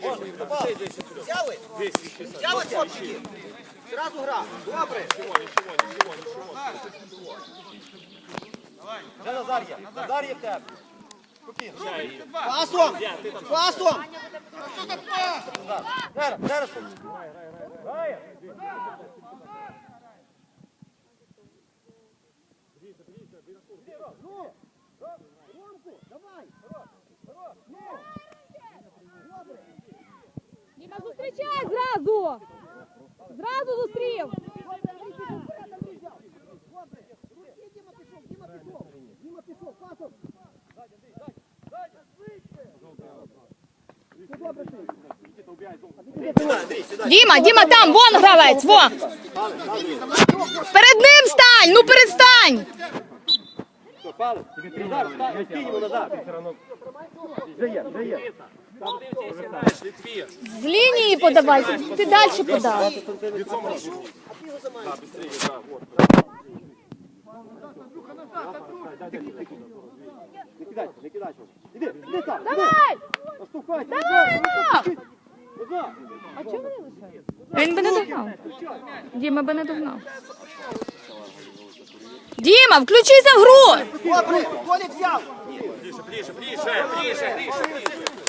Взяли? Взяли, хлопчики? Зразу гра. Добре. Вже Назар є. Назар є в тебе. Пасом! Пасом! Зараз, зараз. Діма, зустрічай зразу! Зразу зустрів! Діма, Діма, там, вон гравець, вон! Перед ним стань! Ну перестань! Все, палець. Скинь йому назад. Вже є, вже є. З лінії подавай, ти далі подав. Не кидай, не кидай. Іди, іди там. Давай! Давай, ну! Назад. А чого вони лишають? Він би не догнав. Діма би не догнав. Діма, включися в гру! Добре, Коля взяв. Ближе, ближе, ближе, ближе, ближе. Діма,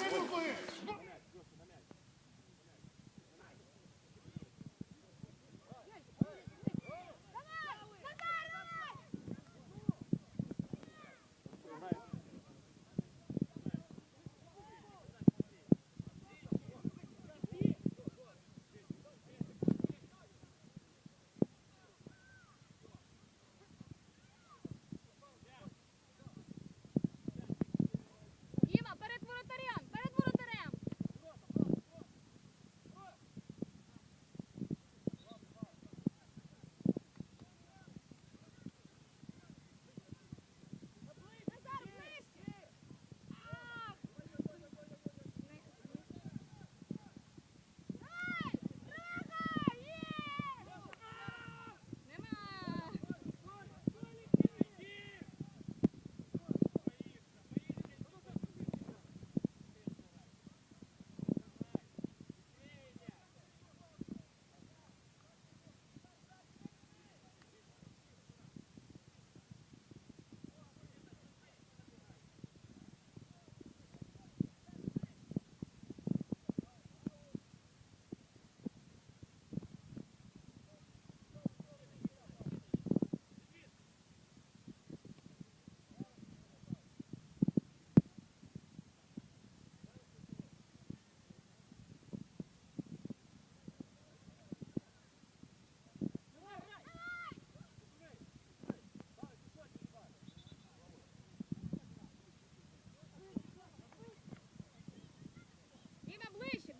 ближче.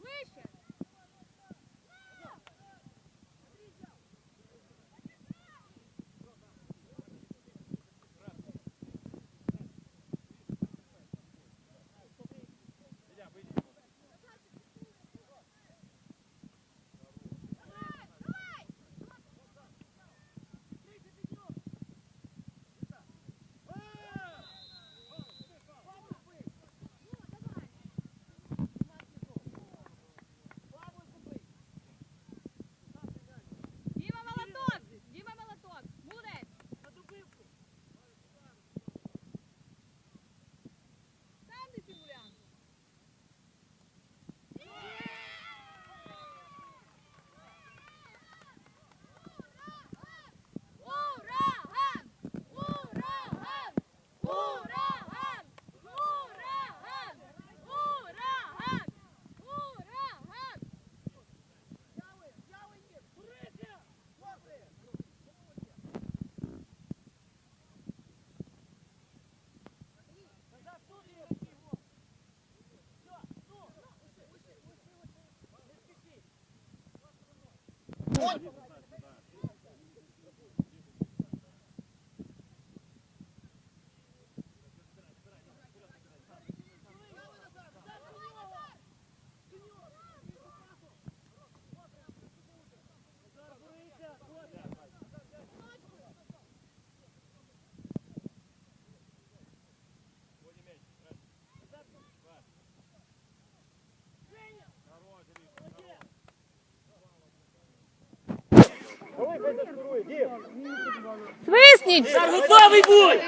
Свисніть! Готовий будь!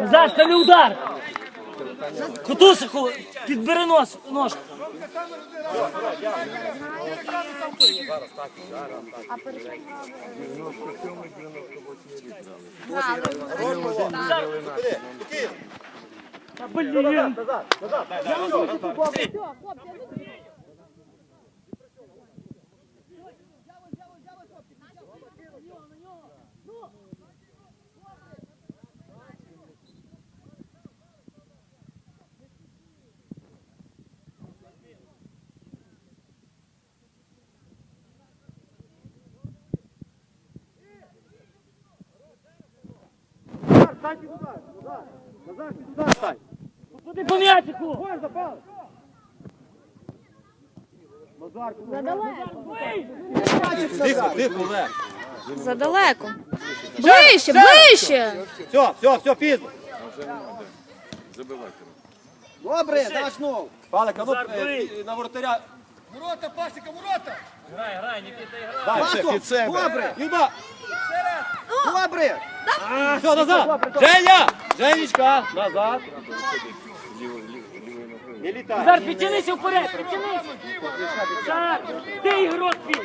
Назад, це не удар! Кутусику, підбери нос, ножку. Та, Блін! Назад, стань. Куди по м'ячику? Назар, Тихо, тихо, Олег. Задалеко. Ближче, ближче! Все, все, все, пізно. Добре, даш знову. Палик, а ну е, на воротаря. Ворота, Пасіка, ворота. Грай, грай, Нікіта, грай. Дай, Пасом, під себе. добре, Юда, добре. Все, назад. Женя, Женечка, назад. Не літай. Назар, підтянися вперед, підтянися! Де ігрок твій?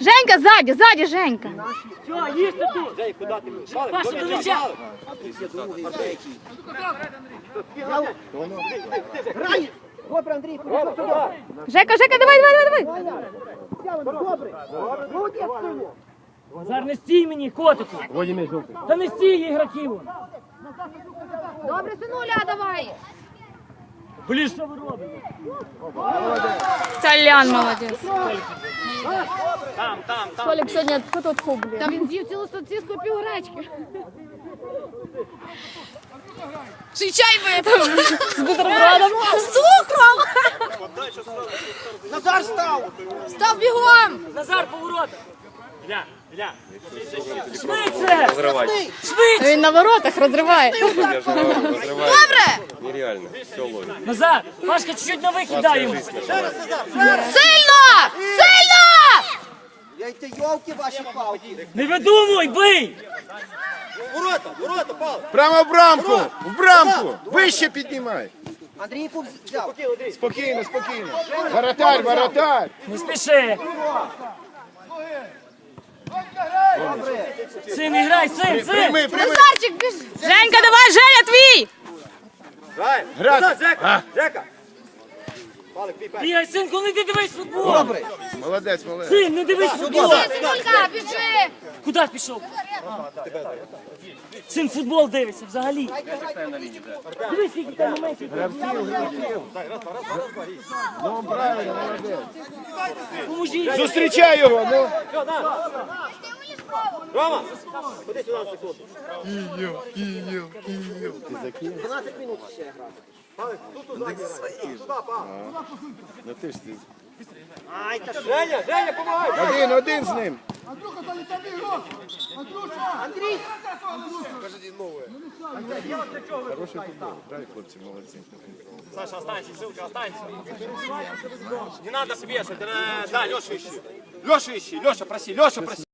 Женька, ззаді, ззаді, Женька. Все, їсти тут! Жень, куди ти? Палик, Паша, до м'яча. Грай. Добре, Андрій, Рома, туди. Жека, Жека, давай, давай, давай. добре. Молодець, сину. Назар, не стій мені, котику! Та не стій ігроків! Добре, синуля, давай. Блін, що ви робите? Толян молодець. Там, там, там. Толік сьогодні хто тут блін. Та він з'їв цілу сосиску і пів гречки. Ще й чай випив. З бутербродом. З цукром. Назар став. Став бігом. Назар, поворота! Ля, ля. Швидше! Взрывать. Швидше! Він на воротах розриває. Взрывать. Нереально. Все ловит. Назар, Пашка, чуть-чуть на вихід дай йому. Сильно! Сильно! Я й те йолки ваші палки. Не видумуй, бий! Ворота, ворота, Палик. Прямо в брамку! В брамку! Вище піднімай! Андрійку взяв. Спокійно, спокійно. Воротар, воротар! Не спіши! Син, играй, син, син! Прийми, прийми! Назарчик, біж. Женька, давай, Женя, твій! Грай. Грати. Назад, Жека, Жека. Бігай, синку, не дивись футбол! Добре. Молодець, молодець. Син, не дивись футбол! Синулька, біжи. Куди пішов? Син футбол дивиться взагалі. Дивись, скільки там моментів. Ну, правильно, молодець. Поможіть. Зустрічай його, ну. Рома, ходи сюди на секунду. 12 минут ще грати. Тут тут Палик. Ну ти ж ти. Ай, та Женя, Женя, помагай. Один, один з ним. Хороший футбол. Грай, хлопці, молодці. Саша, останься, ссылка, останься. Не надо спешить. Да, Леша ищи. Леша ищи, Леша, проси, Леша, проси.